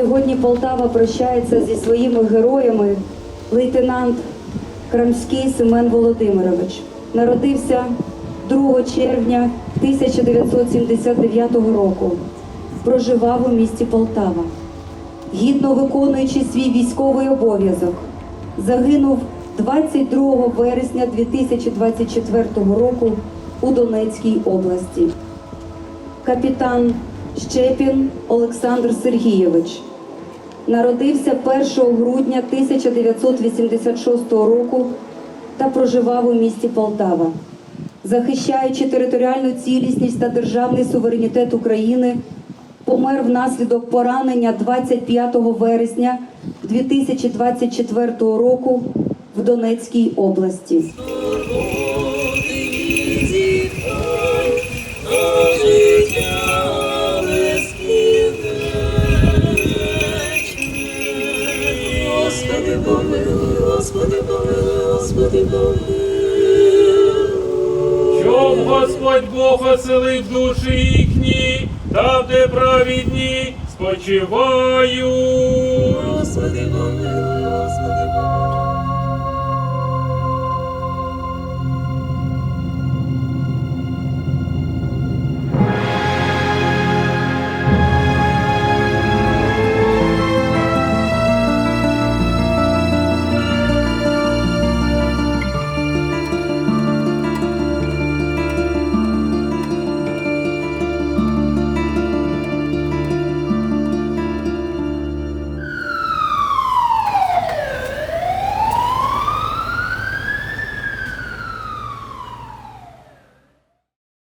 Сьогодні Полтава прощається зі своїми героями. Лейтенант Крамський Семен Володимирович народився 2 червня 1979 року. Проживав у місті Полтава. Гідно виконуючи свій військовий обов'язок, загинув 22 вересня 2024 року у Донецькій області капітан Щепін Олександр Сергійович. Народився 1 грудня 1986 року та проживав у місті Полтава. Захищаючи територіальну цілісність та державний суверенітет України, помер внаслідок поранення 25 вересня 2024 року в Донецькій області. Господи, помилуй, Господи, помилуй. Щоб Господь Бог оселив душі їхні, там, де праведні спочивають.